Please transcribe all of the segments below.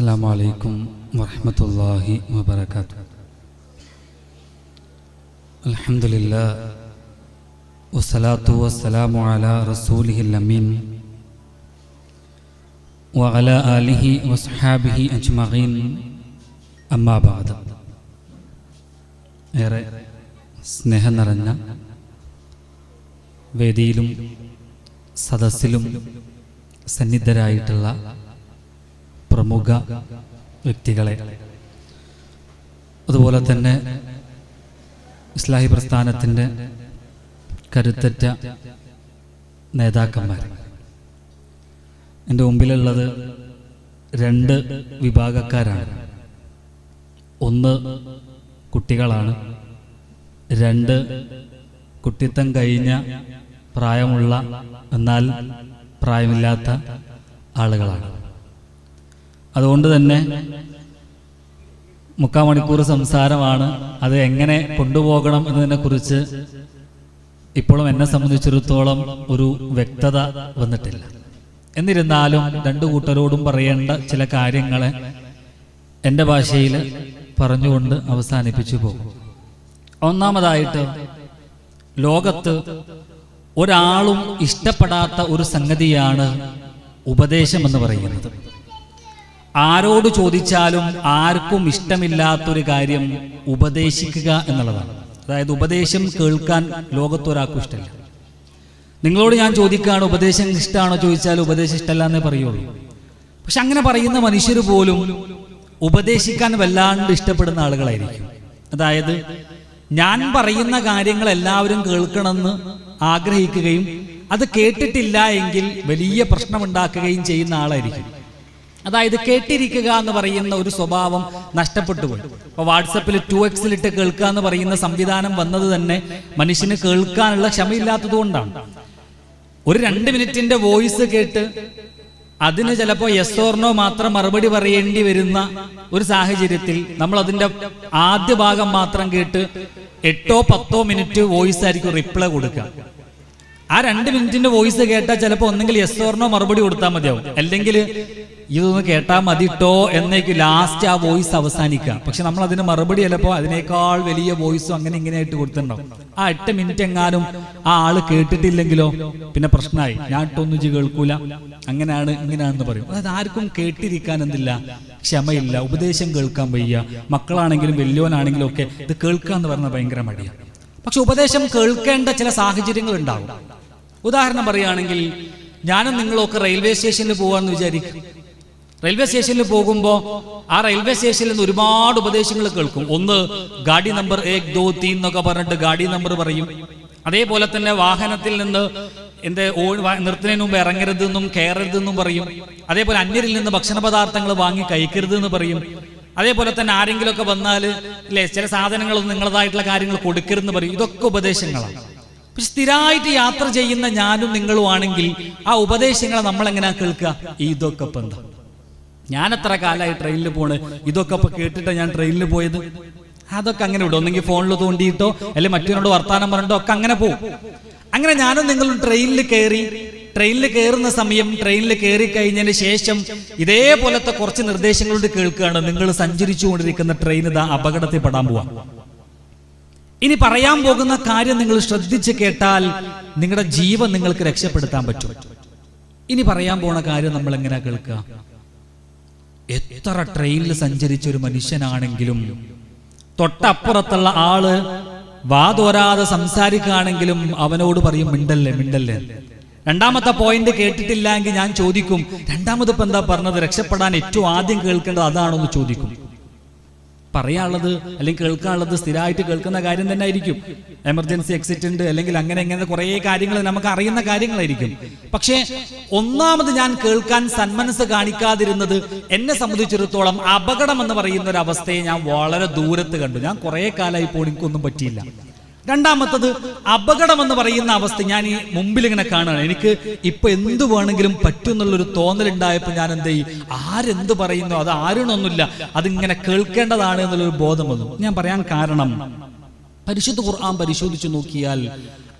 അസ്സാം വലൈക്കും വറഹമത്തല്ലാഹി വബർക്കാത്തു അലഹമില്ല വസ്സലാത്തു വസ്സലാമു അല റസൂലിഹി അമീൻ. വഅല ആലിഹി വസ്ഹാബിഹി അജ്മഈൻ. അമ്മാ ബഅദ്. ഏറെ സ്നേഹം നിറഞ്ഞ വേദിയിലും സദസ്സിലും സന്നിധരായിട്ടുള്ള പ്രമുഖ വ്യക്തികളെ. അതുപോലെ തന്നെ ഇസ്ലാഹി പ്രസ്ഥാനത്തിന്റെ കരുത്തറ്റ നേതാക്കന്മാർ. എന്റെ മുമ്പിലുള്ളത് രണ്ട് വിഭാഗക്കാരാണ്. ഒന്ന് കുട്ടികളാണ്. രണ്ട് കുട്ടിത്തം കഴിഞ്ഞ പ്രായമുള്ള എന്നാൽ പ്രായമില്ലാത്ത ആളുകളാണ്. അതുകൊണ്ട് തന്നെ മുക്കാൽ മണിക്കൂർ സംസാരമാണ്. അത് എങ്ങനെ കൊണ്ടുപോകണം എന്നതിനെ കുറിച്ച് ഇപ്പോഴും എന്നെ സംബന്ധിച്ചിടത്തോളം ഒരു വ്യക്തത വന്നിട്ടില്ല. എന്നിരുന്നാലും രണ്ടു കൂട്ടരോടും പറയേണ്ട ചില കാര്യങ്ങളെ എന്റെ ഭാഷയിൽ പറഞ്ഞുകൊണ്ട് അവസാനിപ്പിച്ചു പോകും. ഒന്നാമതായിട്ട് ലോകത്ത് ഒരാളും ഇഷ്ടപ്പെടാത്ത ഒരു സംഗതിയാണ് ഉപദേശം എന്ന് പറയുന്നത്. ആരോട് ചോദിച്ചാലും ആർക്കും ഇഷ്ടമില്ലാത്തൊരു കാര്യം ഉപദേശിക്കുക എന്നുള്ളതാണ്. അതായത് ഉപദേശം കേൾക്കാൻ ലോകത്തൊരാൾക്കും ഇഷ്ടമില്ല നിങ്ങളോട് ഞാൻ ചോദിക്കുകയാണ് ഉപദേശം ഇഷ്ടമാണോ ചോദിച്ചാൽ ഉപദേശം ഇഷ്ടമല്ല എന്നേ പറയുള്ളൂ. പക്ഷെ അങ്ങനെ പറയുന്ന മനുഷ്യർ പോലും ഉപദേശിക്കാൻ വല്ലാണ്ട് ഇഷ്ടപ്പെടുന്ന ആളുകളായിരിക്കും. അതായത് ഞാൻ പറയുന്ന കാര്യങ്ങൾ എല്ലാവരും കേൾക്കണമെന്ന് ആഗ്രഹിക്കുകയും അത് കേട്ടിട്ടില്ല എങ്കിൽ വലിയ പ്രശ്നമുണ്ടാക്കുകയും ചെയ്യുന്ന ആളായിരിക്കും. അതായത് കേട്ടിരിക്കുക എന്ന് പറയുന്ന ഒരു സ്വഭാവം നഷ്ടപ്പെട്ടു പോയി അപ്പൊ വാട്സപ്പിൽ ടു എക്സിലിട്ട് കേൾക്കുക എന്ന് പറയുന്ന സംവിധാനം വന്നത് തന്നെ മനുഷ്യന് കേൾക്കാനുള്ള ക്ഷമയില്ലാത്തത് കൊണ്ടാണ്. ഒരു രണ്ട് മിനിറ്റിന്റെ വോയിസ് കേട്ട് അതിന് ചിലപ്പോൾ ഓർണോ മാത്രം മറുപടി പറയേണ്ടി വരുന്ന ഒരു സാഹചര്യത്തിൽ നമ്മൾ അതിന്റെ ആദ്യ ഭാഗം മാത്രം കേട്ട് എട്ടോ പത്തോ മിനിറ്റ് വോയിസ് ആയിരിക്കും റിപ്ലൈ കൊടുക്കുക. ആ രണ്ട് മിനിറ്റിന്റെ വോയിസ് കേട്ടാൽ ചിലപ്പോൾ ഒന്നെങ്കിൽ യെസ് ഓർണോ മറുപടി കൊടുത്താൽ മതിയാവും. അല്ലെങ്കിൽ ഇതൊന്ന് കേട്ടാൽ മതിട്ടോ എന്നേക്ക് ലാസ്റ്റ് ആ വോയിസ് അവസാനിക്കുക. പക്ഷെ നമ്മൾ അതിന് മറുപടി ചിലപ്പോൾ അതിനേക്കാൾ വലിയ വോയിസും അങ്ങനെ ഇങ്ങനെയായിട്ട് കൊടുത്തിട്ടുണ്ടാവും. ആ എട്ട് മിനിറ്റ് എങ്ങാനും ആ ആൾ കേട്ടിട്ടില്ലെങ്കിലോ പിന്നെ പ്രശ്നമായി. ഞാൻ ഇട്ടൊന്നും കേൾക്കൂല. അങ്ങനെയാണ് ഇങ്ങനെയാണെന്ന് പറയും. അതായത് ആർക്കും കേട്ടിരിക്കാൻ എന്തില്ല. ക്ഷമയില്ല. ഉപദേശം കേൾക്കാൻ വയ്യ. മക്കളാണെങ്കിലും വലിയവനാണെങ്കിലും ഒക്കെ ഇത് കേൾക്കുക എന്ന് പറഞ്ഞാൽ ഭയങ്കര മടിയാണ് പക്ഷെ ഉപദേശം കേൾക്കേണ്ട ചില സാഹചര്യങ്ങൾ ഉണ്ടാവും. ഉദാഹരണം പറയുകയാണെങ്കിൽ ഞാനും നിങ്ങളൊക്കെ റെയിൽവേ സ്റ്റേഷനിൽ പോകാമെന്ന് വിചാരിക്കും. റെയിൽവേ സ്റ്റേഷനിൽ പോകുമ്പോൾ ആ റെയിൽവേ സ്റ്റേഷനിൽ നിന്ന് ഒരുപാട് ഉപദേശങ്ങൾ കേൾക്കും. ഒന്ന് ഗാഡി നമ്പർ ഏക് ദോ തീൻ എന്നൊക്കെ പറഞ്ഞിട്ട് ഗാഡി നമ്പർ പറയും. അതേപോലെ തന്നെ വാഹനത്തിൽ നിന്ന് എന്റെ നിർത്തുന്നതിന് മുമ്പ് ഇറങ്ങരുതെന്നും കയറരുതെന്നും പറയും. അതേപോലെ അന്യരിൽ നിന്ന് ഭക്ഷണ പദാർത്ഥങ്ങൾ വാങ്ങി കഴിക്കരുത് എന്ന് പറയും. അതേപോലെ തന്നെ ആരെങ്കിലുമൊക്കെ വന്നാൽ അല്ലെ ചില സാധനങ്ങളൊന്നും നിങ്ങളതായിട്ടുള്ള കാര്യങ്ങൾ കൊടുക്കരുതെന്ന് പറയും. ഇതൊക്കെ ഉപദേശങ്ങളാണ്. സ്ഥിരമായിട്ട് യാത്ര ചെയ്യുന്ന ഞാനും നിങ്ങളും ആണെങ്കിൽ ആ ഉപദേശങ്ങളെ നമ്മൾ എങ്ങനെയാ കേൾക്കുക? ഇതൊക്കെ ഇപ്പൊ എന്താ? ഞാൻ എത്ര കാലമായി ട്രെയിനിൽ പോണ്. ഇതൊക്കെ ഇപ്പൊ കേട്ടിട്ടാ ഞാൻ ട്രെയിനിൽ പോയത്. അതൊക്കെ അങ്ങനെ വിടും. ഒന്നെങ്കിൽ ഫോണിൽ തോണ്ടിയിട്ടോ അല്ലെങ്കിൽ മറ്റൊരോട് വർത്താനം പറഞ്ഞിട്ടോ ഒക്കെ അങ്ങനെ പോകും അങ്ങനെ ഞാനും നിങ്ങളും ട്രെയിനിൽ കയറി ട്രെയിനിൽ കയറുന്ന സമയം ട്രെയിനിൽ കയറി കഴിഞ്ഞതിന് ശേഷം ഇതേപോലത്തെ കുറച്ച് നിർദ്ദേശങ്ങളോട് കേൾക്കുകയാണ്. നിങ്ങൾ സഞ്ചരിച്ചു കൊണ്ടിരിക്കുന്ന ട്രെയിൻ ഇതാ അപകടത്തിൽ പെടാൻ പോവാ. ഇനി പറയാൻ പോകുന്ന കാര്യം നിങ്ങൾ ശ്രദ്ധിച്ച് കേട്ടാൽ നിങ്ങളുടെ ജീവൻ നിങ്ങൾക്ക് രക്ഷപ്പെടുത്താൻ പറ്റും. ഇനി പറയാൻ പോണ കാര്യം നമ്മൾ എങ്ങനെ കേൾക്കുക? എത്ര ട്രെയിനിൽ സഞ്ചരിച്ച ഒരു മനുഷ്യനാണെങ്കിലും തൊട്ടപ്പുറത്തുള്ള ആൾ വാതോരാതെ സംസാരിക്കുകയാണെങ്കിലും അവനോട് പറയും മിണ്ടല്ലേ മിണ്ടല്ലേ? രണ്ടാമത്തെ പോയിന്റ് കേട്ടിട്ടില്ല എങ്കിൽ ഞാൻ ചോദിക്കും രണ്ടാമത് ഇപ്പൊ എന്താ പറഞ്ഞത്? രക്ഷപ്പെടാൻ ഏറ്റവും ആദ്യം കേൾക്കേണ്ടത് അതാണോ എന്ന് ചോദിക്കും. പറയാനുള്ളത് അല്ലെങ്കിൽ കേൾക്കാനുള്ളത് സ്ഥിരമായിട്ട് കേൾക്കുന്ന കാര്യം തന്നെ ആയിരിക്കും. എമർജൻസി എക്സിറ്റ് ഉണ്ട് അല്ലെങ്കിൽ അങ്ങനെ ഇങ്ങനെ കുറേ കാര്യങ്ങൾ നമുക്ക് അറിയുന്ന കാര്യങ്ങളായിരിക്കും. പക്ഷേ ഒന്നാമത് ഞാൻ കേൾക്കാൻ സന്മനസ് കാണിക്കാതിരുന്നത് എന്നെ സംബന്ധിച്ചിടത്തോളം അപകടം എന്ന് പറയുന്ന ഒരു അവസ്ഥയെ ഞാൻ വളരെ ദൂരത്ത് കണ്ടു. ഞാൻ കുറേ കാലമായി ഇപ്പോൾ പറ്റിയില്ല. രണ്ടാമത്തത് അപകടം എന്ന് പറയുന്ന അവസ്ഥ ഞാൻ ഈ മുമ്പിൽ ഇങ്ങനെ കാണുകയാണ്. എനിക്ക് ഇപ്പൊ എന്ത് വേണമെങ്കിലും എന്നുള്ളൊരു തോന്നലുണ്ടായപ്പോൾ ഞാൻ എന്ത് ചെയ്യും? ആരെന്ത് പറയുന്നു? അത് ആരുണൊന്നുമില്ല. അതിങ്ങനെ കേൾക്കേണ്ടതാണ് എന്നുള്ളൊരു ബോധം വന്നു. ഞാൻ പറയാൻ കാരണം പരിശുദ്ധ ഖുർആൻ പരിശോധിച്ചു നോക്കിയാൽ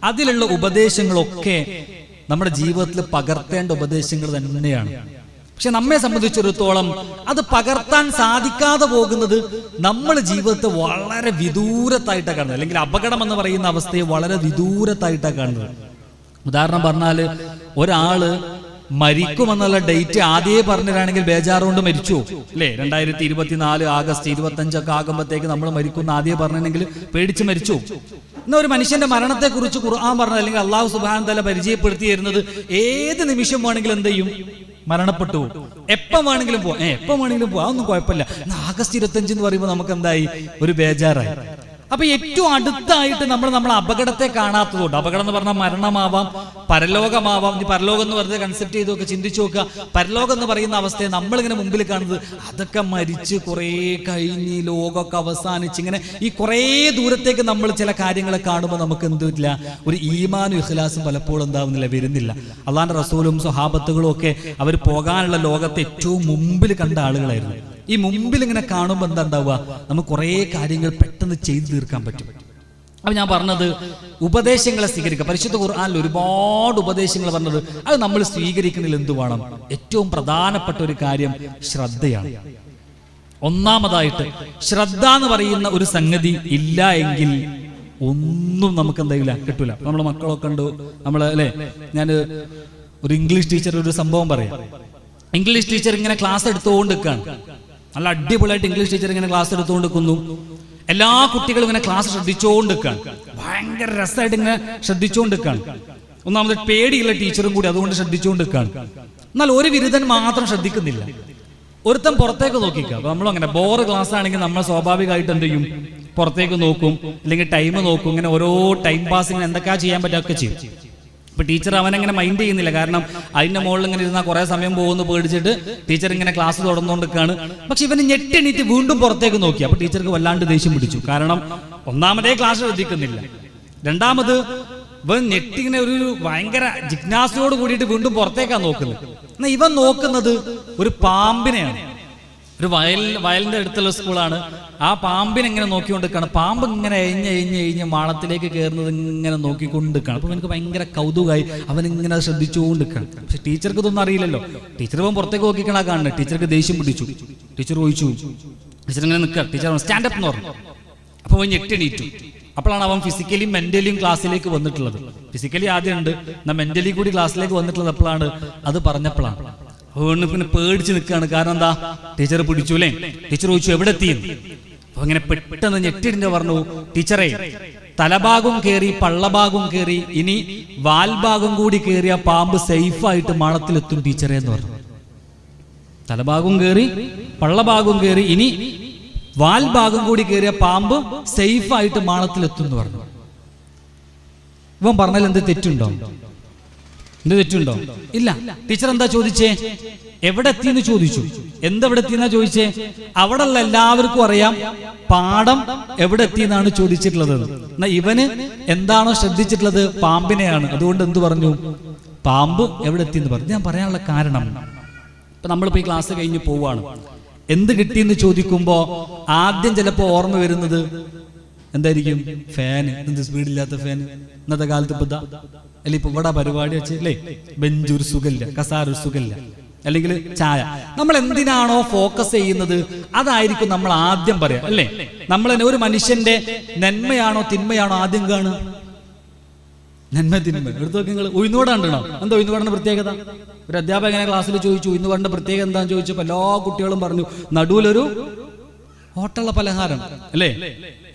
അതിലുള്ള ഉപദേശങ്ങളൊക്കെ നമ്മുടെ ജീവിതത്തിൽ പകർത്തേണ്ട ഉപദേശങ്ങൾ തന്നെയാണ്. പക്ഷെ നമ്മെ സംബന്ധിച്ചിടത്തോളം അത് പകർത്താൻ സാധിക്കാതെ പോകുന്നത് നമ്മൾ ജീവിതത്തെ വളരെ വിദൂരത്തായിട്ടാണ് കാണുന്നത്. അല്ലെങ്കിൽ അപകടം എന്ന് പറയുന്ന അവസ്ഥയെ വളരെ വിദൂരത്തായിട്ടാണ് കാണുന്നത്. ഉദാഹരണം പറഞ്ഞാൽ ഒരാൾ മരിക്കുമെന്നുള്ള ഡേറ്റ് ആദ്യമേ പറഞ്ഞിട്ടാണെങ്കിൽ ബേജാറുകൊണ്ട് മരിച്ചു. അല്ലേ? രണ്ടായിരത്തി ഇരുപത്തിനാല് ആഗസ്റ്റ് ഇരുപത്തി അഞ്ചൊക്കെ ആകുമ്പോഴത്തേക്ക് നമ്മൾ മരിക്കുന്ന ആദ്യം പറഞ്ഞിട്ടുണ്ടെങ്കിൽ പേടിച്ച് മരിച്ചു. ഇന്ന് ഒരു മനുഷ്യന്റെ മരണത്തെ കുറിച്ച് ഖുർആൻ പറഞ്ഞത് അല്ലെങ്കിൽ അള്ളാഹു സുബാൻ തല പരിചയപ്പെടുത്തി തരുന്നത് ഏത് നിമിഷം വേണമെങ്കിലും എന്ത് ചെയ്യും? മരണപ്പെട്ടു. എപ്പ വേണമെങ്കിലും പോവാം. എപ്പം വേണമെങ്കിലും പോവാം. അതൊന്നും കുഴപ്പമില്ല. ആഗസ്റ്റ് ഇരുപത്തഞ്ച് എന്ന് പറയുമ്പോൾ നമുക്ക് എന്തായി ഒരു ബേജാറായി. അപ്പൊ ഏറ്റവും അടുത്തായിട്ട് നമ്മൾ നമ്മൾ അപകടത്തെ കാണാത്തതുകൊണ്ട് അപകടം എന്ന് പറഞ്ഞാൽ മരണമാവാം പരലോകമാവാം ഇനി പരലോകം എന്ന് പറഞ്ഞ കൺസെപ്റ്റ് ചെയ്തൊക്കെ ചിന്തിച്ചു നോക്കുക പരലോകം എന്ന് പറയുന്ന അവസ്ഥയെ നമ്മളിങ്ങനെ മുമ്പിൽ കാണുന്നത് അതൊക്കെ മരിച്ച് കുറേ കഴിഞ്ഞ് ലോകമൊക്കെ അവസാനിച്ച് ഇങ്ങനെ ഈ കുറേ ദൂരത്തേക്ക് നമ്മൾ ചില കാര്യങ്ങളെ കാണുമ്പോൾ നമുക്ക് എന്തില്ല ഒരു ഈമാനും ഇഖ്ലാസും പലപ്പോഴും എന്താവുന്നില്ല വരുന്നില്ല. അള്ളാന്റെ റസൂലും സ്വഹാബത്തുകളും ഒക്കെ അവർ പോകാനുള്ള ലോകത്തെ ഏറ്റവും മുമ്പിൽ കണ്ട ആളുകളായിരുന്നു. ഈ മുമ്പിൽ ഇങ്ങനെ കാണുമ്പോൾ എന്താ ഉണ്ടാവുക നമുക്ക് കുറേ കാര്യങ്ങൾ പെട്ടെന്ന് ചെയ്തു തീർക്കാൻ പറ്റും. അപ്പൊ ഞാൻ പറഞ്ഞത് ഉപദേശങ്ങളെ സ്വീകരിക്കുക. പരിശുദ്ധ ഖുർആാനിൽ ഒരുപാട് ഉപദേശങ്ങൾ പറഞ്ഞത് അത് നമ്മൾ സ്വീകരിക്കുന്നതിൽ എന്തു വേണം? ഏറ്റവും പ്രധാനപ്പെട്ട ഒരു കാര്യം ശ്രദ്ധയാണ്. ഒന്നാമതായിട്ട് ശ്രദ്ധ എന്ന് പറയുന്ന ഒരു സംഗതി ഇല്ല എങ്കിൽ ഒന്നും നമുക്ക് എന്തായില്ല കിട്ടൂല. നമ്മളെ മക്കളൊക്കെ ഉണ്ട് നമ്മൾ അല്ലേ? ഞാൻ ഒരു ഇംഗ്ലീഷ് ടീച്ചർ ഒരു സംഭവം പറയാം. ഇംഗ്ലീഷ് ടീച്ചർ ഇങ്ങനെ ക്ലാസ് എടുത്തുകൊണ്ട് നിൽക്കുകയാണ് നല്ല അടിപൊളിയായിട്ട് ഇംഗ്ലീഷ് ടീച്ചർ ഇങ്ങനെ ക്ലാസ് എടുത്തുകൊണ്ട് നിൽക്കുന്നു. എല്ലാ കുട്ടികളും ഇങ്ങനെ ക്ലാസ് ശ്രദ്ധിച്ചുകൊണ്ട് നിൽക്കുകയാണ്. ഭയങ്കര രസമായിട്ട് ഇങ്ങനെ ശ്രദ്ധിച്ചുകൊണ്ട് നിൽക്കുകയാണ്. ഒന്നാമത് പേടിയുള്ള ടീച്ചറും കൂടി അതുകൊണ്ട് ശ്രദ്ധിച്ചുകൊണ്ട് നിൽക്കുകയാണ്. എന്നാൽ ഒരു ബിരുദൻ മാത്രം ശ്രദ്ധിക്കുന്നില്ല. ഒരുത്തൻ പുറത്തേക്ക് നോക്കിക്കുക അപ്പൊ നമ്മളും അങ്ങനെ ബോറ് ക്ലാസ് ആണെങ്കിൽ നമ്മൾ സ്വാഭാവികമായിട്ട് എന്ത് ചെയ്യും? പുറത്തേക്ക് നോക്കും അല്ലെങ്കിൽ ടൈം നോക്കും ഇങ്ങനെ ഓരോ ടൈം പാസ് ഇങ്ങനെ എന്തൊക്കെയാ ചെയ്യാൻ പറ്റുക ഒക്കെ ചെയ്യും. ഇപ്പൊ ടീച്ചർ അവനങ്ങനെ മൈൻഡ് ചെയ്യുന്നില്ല. കാരണം അതിന്റെ മുകളിൽ ഇങ്ങനെ ഇരുന്നാൽ കുറെ സമയം പോകുന്നു പേടിച്ചിട്ട് ടീച്ചർ ഇങ്ങനെ ക്ലാസ് തുടർന്നുകൊണ്ടിരിക്കുകയാണ് പക്ഷെ ഇവന് ഞെട്ടെണീറ്റ് വീണ്ടും പുറത്തേക്ക് നോക്കി. അപ്പൊ ടീച്ചർക്ക് വല്ലാണ്ട് ദേഷ്യം പിടിച്ചു. കാരണം ഒന്നാമതേ ക്ലാസ് ശ്രദ്ധിക്കുന്നില്ല. രണ്ടാമത് ഇവൻ ഞെട്ടിങ്ങനെ ഒരു ഭയങ്കര ജിജ്ഞാസയോട് കൂടിയിട്ട് വീണ്ടും പുറത്തേക്കാണ് നോക്കുന്നത്. എന്നാ ഇവൻ നോക്കുന്നത് ഒരു പാമ്പിനെയാണ്. ഒരു വയൽ വയലിന്റെ അടുത്തുള്ള സ്കൂളാണ്. ആ പാമ്പിനെ ഇങ്ങനെ നോക്കിക്കൊണ്ടിരിക്കുകയാണ്. പാമ്പ് ഇങ്ങനെ എഴിഞ്ഞ് എഴിഞ്ഞ് എഴിഞ്ഞ് മാളത്തിലേക്ക് കയറുന്നത് ഇങ്ങനെ നോക്കിക്കൊണ്ടിരിക്കുകയാണ്. അപ്പൊ എനിക്ക് ഭയങ്കര കൗതുകമായി അവൻ ഇങ്ങനെ ശ്രദ്ധിച്ചുകൊണ്ട് ശ്രദ്ധിച്ചുകൊണ്ടിരിക്കുകയാണ്. പക്ഷെ ടീച്ചർക്ക് ഇതൊന്നും അറിയില്ലല്ലോ. ടീച്ചർ പോകുമ്പോൾ പുറത്തേക്ക് നോക്കിക്കണ കാണുന്നത്. ടീച്ചർക്ക് ദേഷ്യം പിടിച്ചു. ടീച്ചർ ചോദിച്ചു. ടീച്ചർ ഇങ്ങനെ നിൽക്കുക. ടീച്ചർ സ്റ്റാൻഡപ്പ് എന്ന് പറഞ്ഞു. അപ്പൊ അവൻ ഞെട്ടിണീറ്റു അപ്പോഴാണ് അവൻ ഫിസിക്കലിയും മെന്റലിയും ക്ലാസ്സിലേക്ക് വന്നിട്ടുള്ളത്. ഫിസിക്കലി ആദ്യം ഉണ്ട്. എന്നാൽ മെന്റലി കൂടി ക്ലാസ്സിലേക്ക് വന്നിട്ടുള്ളത് എപ്പോഴാണ്? അത് പറഞ്ഞപ്പോഴാണ്. അതുകൊണ്ട് പിന്നെ പേടിച്ച് നിൽക്കുകയാണ്. കാരണം എന്താ? ടീച്ചർ പിടിച്ചു അല്ലേ ടീച്ചർ ചോദിച്ചു എവിടെ എത്തി അങ്ങനെ പെട്ടെന്ന് ഞെട്ടിടിന്റെ പറഞ്ഞു ടീച്ചറെ തലഭാഗം കയറി പള്ളഭാഗം കയറി ഇനി വാൽഭാഗം കൂടി കയറിയ പാമ്പ് സേഫായിട്ട് മണത്തിലെത്തും ടീച്ചറെ എന്ന് പറഞ്ഞു. തലഭാഗം കയറി പള്ളഭാഗം കയറി ഇനി വാൽഭാഗം കൂടി കയറിയ പാമ്പ് സേഫായിട്ട് മാളത്തിലെത്തും എന്ന് പറഞ്ഞു. ഇവൻ പറഞ്ഞാൽ എന്ത് തെറ്റുണ്ടോ? എന്ത് തെറ്റുണ്ടോ? ഇല്ല. ടീച്ചർ എന്താ ചോദിച്ചേ? എവിടെ എത്തിയെന്ന് ചോദിച്ചു. എന്തെവിടെ എത്തിയെന്നാ ചോദിച്ചേ? അവിടെ ഉള്ള എല്ലാവർക്കും അറിയാം പാഠം എവിടെ എത്തിയെന്നാണ് ചോദിച്ചിട്ടുള്ളത്. എന്നാ ഇവന് എന്താണോ ശ്രദ്ധിച്ചിട്ടുള്ളത് പാമ്പിനെയാണ്. അതുകൊണ്ട് എന്തു പറഞ്ഞു? പാമ്പ് എവിടെ എത്തിയെന്ന് പറഞ്ഞു. ഞാൻ പറയാനുള്ള കാരണം. ഇപ്പൊ നമ്മളിപ്പോ ഈ ക്ലാസ് കഴിഞ്ഞ് പോവാണ്. എന്ത് കിട്ടിയെന്ന് ചോദിക്കുമ്പോ ആദ്യം ചിലപ്പോ ഓർമ്മ വരുന്നത് എന്തായിരിക്കും? ഫാന്. എന്ത് സ്പീഡില്ലാത്ത ഫാൻ ഇന്നത്തെ കാലത്ത് ഇപ്പൊ അല്ലെ ഇപ്പൊ ഇവിടെ പരിപാടി വെച്ച് അല്ലേ ബെഞ്ച് ഒരു സുഖമില്ല കസാരൊരു സുഖമില്ല അല്ലെങ്കിൽ ചായ. നമ്മൾ എന്തിനാണോ ഫോക്കസ് ചെയ്യുന്നത്? അതായിരിക്കും നമ്മൾ ആദ്യം പറയാം അല്ലേ? നമ്മൾ ഒരു മനുഷ്യന്റെ നന്മയാണോ തിന്മയാണോ ആദ്യം കാണുക? നന്മ തിന്മ. എടുത്തു നോക്കി നിങ്ങൾ ഉയർന്നുകൂടാണ്ടോ എന്താ ഉഴുന്നുവടന്റെ പ്രത്യേകത? ഒരു അധ്യാപകനെ ക്ലാസ്സിൽ ചോദിച്ചു ഉയർന്നുപാടിന്റെ പ്രത്യേകത എന്താണെന്ന് ചോദിച്ചപ്പോ എല്ലാ കുട്ടികളും പറഞ്ഞു നടുവിലൊരു ഹോട്ടലുള്ള പലഹാരം. അല്ലേ?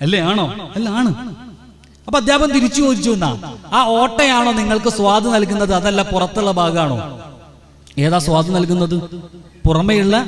അല്ലേ? ആണോ? അല്ല ആണ്. അപ്പൊ അധ്യാപകൻ തിരിച്ചു ചോദിച്ചു എന്നാ ആ ഓട്ടയാണോ നിങ്ങൾക്ക് സ്വാദ് നൽകുന്നത്? അതല്ല പുറത്തുള്ള ഭാഗമാണോ? ഏതാ സ്വാദ് നൽകുന്നത്? പുറമേയുള്ള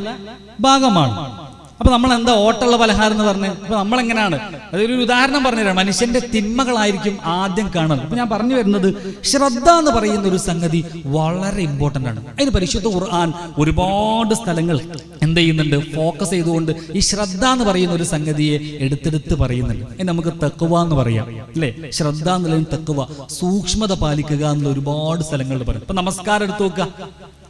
ഭാഗമാണ്. അപ്പൊ നമ്മൾ എന്താ ഓട്ടുള്ള പലഹാരം എന്ന് പറഞ്ഞു? അപ്പൊ നമ്മൾ എങ്ങനെയാണ് അതൊരു ഉദാഹരണം പറഞ്ഞുതരാം. മനുഷ്യന്റെ തിന്മകളായിരിക്കും ആദ്യം കാണുന്നത്. അപ്പൊ ഞാൻ പറഞ്ഞു വരുന്നത് ശ്രദ്ധ എന്ന് പറയുന്ന ഒരു സംഗതി വളരെ ഇമ്പോർട്ടന്റ് ആണ്. അതിന് പരിശുദ്ധ ഖുർആൻ ഒരുപാട് സ്ഥലങ്ങൾ എന്ത് ചെയ്യുന്നുണ്ട്? ഫോക്കസ് ചെയ്തുകൊണ്ട് ഈ ശ്രദ്ധ എന്ന് പറയുന്ന ഒരു സംഗതിയെ എടുത്തെടുത്ത് പറയുന്നുണ്ട്. അതിന് നമുക്ക് തെക്കുവ എന്ന് പറയാം. അല്ലേ? ശ്രദ്ധ എന്നുള്ളതിന് തെക്കുവ സൂക്ഷ്മത പാലിക്കുക എന്നുള്ള ഒരുപാട് സ്ഥലങ്ങളിൽ പറയും. അപ്പൊ നമസ്കാരം എടുത്തു നോക്കുക.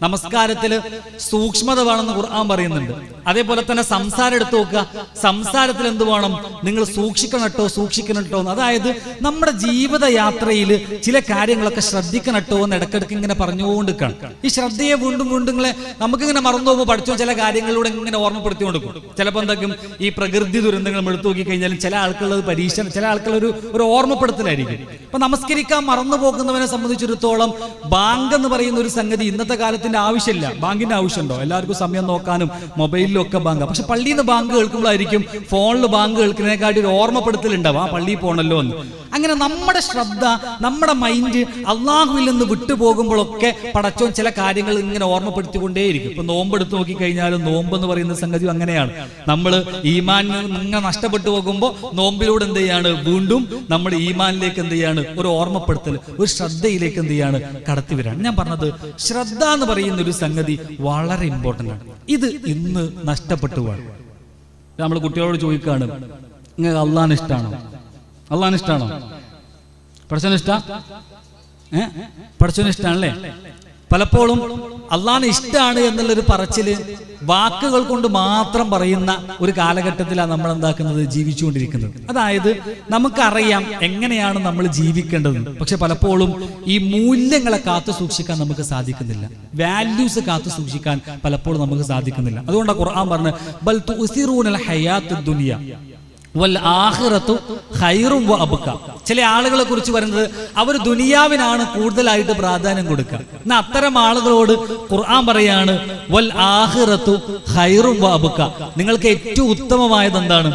നമസ്കാരത്തിൽ സൂക്ഷ്മത വേണമെന്ന് ഖുർആൻ പറയുന്നുണ്ട്. അതേപോലെ തന്നെ സംസാരം എടുത്തു നോക്കുക. സംസാരത്തിൽ എന്ത് വേണം? നിങ്ങൾ സൂക്ഷിക്കണട്ടോ സൂക്ഷിക്കണട്ടോ അതായത് നമ്മുടെ ജീവിത യാത്രയിൽ ചില കാര്യങ്ങളൊക്കെ ശ്രദ്ധിക്കണട്ടോ എന്ന് ഇടക്കിടക്ക് ഇങ്ങനെ പറഞ്ഞുകൊണ്ടിരിക്കണം. ഈ ശ്രദ്ധയെ വീണ്ടും വീണ്ടും ഇങ്ങനെ നമുക്കിങ്ങനെ മറന്നു പോകുമ്പോൾ പഠിച്ചോ ചില കാര്യങ്ങളിലൂടെ ഇങ്ങനെ ഓർമ്മപ്പെടുത്തി കൊടുക്കും ചിലപ്പോൾ എന്തെങ്കിലും ഈ പ്രകൃതി ദുരന്തങ്ങൾ എടുത്തു നോക്കി ചില ആൾക്കുള്ളത് പരീക്ഷണം ചില ആൾക്കുള്ളൊരു ഒരു ഓർമ്മപ്പെടുത്തലായിരിക്കും. അപ്പൊ നമസ്കരിക്കാൻ മറന്നു പോകുന്നവനെ സംബന്ധിച്ചിടത്തോളം ബാങ്ക് എന്ന് പറയുന്ന ഒരു സംഗതി ഇന്നത്തെ കാലത്തിന്റെ ആവശ്യമില്ല. ബാങ്കിന്റെ ആവശ്യമുണ്ടോ? എല്ലാവർക്കും സമയം നോക്കാനും മൊബൈലിലും ഒക്കെ ബാങ്ക്. പക്ഷെ പള്ളിയിൽ നിന്ന് ബാങ്ക് കേൾക്കുമ്പോഴായിരിക്കും ഫോണിൽ ബാങ്ക് കേൾക്കുന്നതിനെക്കാട്ടി ഒരു ഓർമ്മപ്പെടുത്തലുണ്ടാവും ആ പള്ളിയിൽ പോകണല്ലോ എന്ന്. അങ്ങനെ നമ്മുടെ ശ്രദ്ധ നമ്മുടെ മൈൻഡ് അള്ളാഹുവിൽ നിന്ന് വിട്ടുപോകുമ്പോഴൊക്കെ പടച്ചോൻ ചില കാര്യങ്ങൾ ഇങ്ങനെ ഓർമ്മപ്പെടുത്തിക്കൊണ്ടേയിരിക്കും. ഇപ്പൊ നോമ്പ് എടുത്ത് നോക്കിക്കഴിഞ്ഞാലും നോമ്പ് എന്ന് പറയുന്ന സംഗതി അങ്ങനെയാണ്. നമ്മൾ ഈമാൻ ഇങ്ങനെ നഷ്ടപ്പെട്ടു പോകുമ്പോൾ നോമ്പിലൂടെ എന്ത് ചെയ്യാണ്? വീണ്ടും നമ്മൾ ഈമാനിലേക്ക് എന്ത് ചെയ്യാണ്? ഒരു ഓർമ്മപ്പെടുത്തൽ ഒരു ശ്രദ്ധയിലേക്ക് എന്ത് ചെയ്യാണ്? കടത്തി വരാണ്. ഞാൻ പറഞ്ഞത് ശ്രദ്ധ എന്ന് പറയുന്ന ഒരു സംഗതി വളരെ ഇമ്പോർട്ടന്റ് ആണ്. ഇത് ഇന്ന് നഷ്ടപ്പെട്ടു പോകണം നമ്മൾ കുട്ടികളോട് ചോദിക്കുകയാണ് നിങ്ങൾക്ക് അള്ളാൻ ഇഷ്ടമാണോ അള്ളാൻ ഇഷ്ടമാണോ പഠിച്ചനിഷ്ട ഏഹ് ഇഷ്ടമാണല്ലേ പലപ്പോഴും അള്ളാഹ് ഇഷ്ടമാണ് എന്നുള്ളൊരു പറച്ചിൽ വാക്കുകൾ കൊണ്ട് മാത്രം പറയുന്ന ഒരു കാലഘട്ടത്തിലാണ് നമ്മൾ എന്താക്കുന്നത് ജീവിച്ചുകൊണ്ടിരിക്കുന്നത്. അതായത് നമുക്കറിയാം എങ്ങനെയാണ് നമ്മൾ ജീവിക്കേണ്ടത്. പക്ഷെ പലപ്പോഴും ഈ മൂല്യങ്ങളെ കാത്തു സൂക്ഷിക്കാൻ നമുക്ക് സാധിക്കുന്നില്ല. വാല്യൂസ് കാത്തു സൂക്ഷിക്കാൻ പലപ്പോഴും നമുക്ക് സാധിക്കുന്നില്ല. അതുകൊണ്ടാണ് ഖുർആൻ പറഞ്ഞത് ബൽ ഹയാത്ത് ദുനിയ. വൽ ആഹിറത്തു ചില ആളുകളെ കുറിച്ച് പറയുന്നത് അവർ ദുനിയാവിനാണ് കൂടുതലായിട്ട് പ്രാധാന്യം കൊടുക്കുക. എന്നാൽ അത്തരം ആളുകളോട് ഖുർആൻ പറയാണ് വൽ ആഹിറത്തു അബ്ക നിങ്ങൾക്ക് ഏറ്റവും ഉത്തമമായത് എന്താണ്?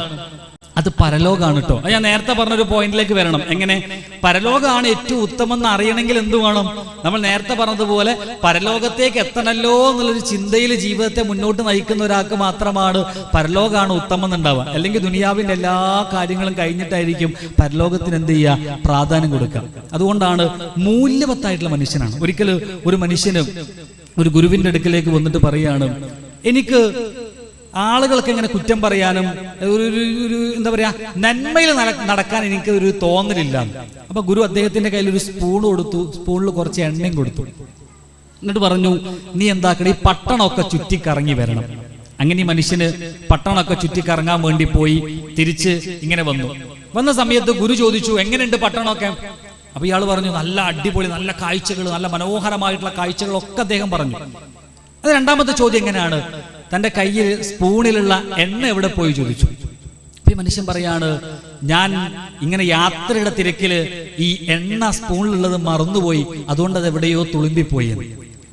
അത് പരലോകാണ് കേട്ടോ ഞാൻ നേരത്തെ പറഞ്ഞൊരു പോയിന്റിലേക്ക് വരണം. എങ്ങനെ? പരലോകമാണ് ഏറ്റവും ഉത്തമം എന്ന് അറിയണമെങ്കിൽ എന്തു വേണം? നമ്മൾ നേരത്തെ പറഞ്ഞതുപോലെ പരലോകത്തേക്ക് എത്തണല്ലോ എന്നുള്ളൊരു ചിന്തയിൽ ജീവിതത്തെ മുന്നോട്ട് നയിക്കുന്ന ഒരാൾക്ക് മാത്രമാണ് പരലോകമാണ് ഉത്തമം എന്നുണ്ടാവുക അല്ലെങ്കിൽ ദുനിയാവിന്റെ എല്ലാ കാര്യങ്ങളും കഴിഞ്ഞിട്ടായിരിക്കും പരലോകത്തിന് എന്ത് ചെയ്യുക? പ്രാധാന്യം കൊടുക്കുക. അതുകൊണ്ടാണ് മൂല്യവത്തായിട്ടുള്ള മനുഷ്യനാണ്. ഒരിക്കൽ ഒരു മനുഷ്യനും ഒരു ഗുരുവിന്റെ അടുക്കലേക്ക് വന്നിട്ട് പറയാണ് എനിക്ക് ആളുകൾക്ക് ഇങ്ങനെ കുറ്റം പറയാനും ഒരു ഒരു- എന്താ പറയാ നന്മയിൽ നടക്കാൻ എനിക്ക് ഒരു തോന്നലില്ല. അപ്പൊ ഗുരു അദ്ദേഹത്തിന്റെ കയ്യിൽ ഒരു സ്പൂൺ കൊടുത്തു സ്പൂണിൽ കുറച്ച് എണ്ണയും കൊടുത്തു. എന്നിട്ട് പറഞ്ഞു നീ എന്താക്കണം ഈ പട്ടണമൊക്കെ ചുറ്റിക്കറങ്ങി വരണം. അങ്ങനെ ഈ മനുഷ്യന് പട്ടണമൊക്കെ ചുറ്റിക്കറങ്ങാൻ വേണ്ടി പോയി തിരിച്ച് ഇങ്ങനെ വന്നു. വന്ന സമയത്ത് ഗുരു ചോദിച്ചു എങ്ങനെയുണ്ട് പട്ടണമൊക്കെ? അപ്പൊ ഇയാൾ പറഞ്ഞു നല്ല അടിപൊളി നല്ല കാഴ്ചകൾ നല്ല മനോഹരമായിട്ടുള്ള കാഴ്ചകളൊക്കെ അദ്ദേഹം പറഞ്ഞു. അത് രണ്ടാമത്തെ ചോദ്യം എങ്ങനെയാണ്? തന്റെ കയ്യിൽ സ്പൂണിലുള്ള എണ്ണ എവിടെ പോയി ചോദിച്ചു. ഈ മനുഷ്യൻ പറയാണ് ഞാൻ ഇങ്ങനെ യാത്രയുടെ തിരക്കിൽ ഈ എണ്ണ സ്പൂണിലുള്ളത് മറന്നുപോയി അതുകൊണ്ട് അത് എവിടെയോ തുളുമ്പിപ്പോയി.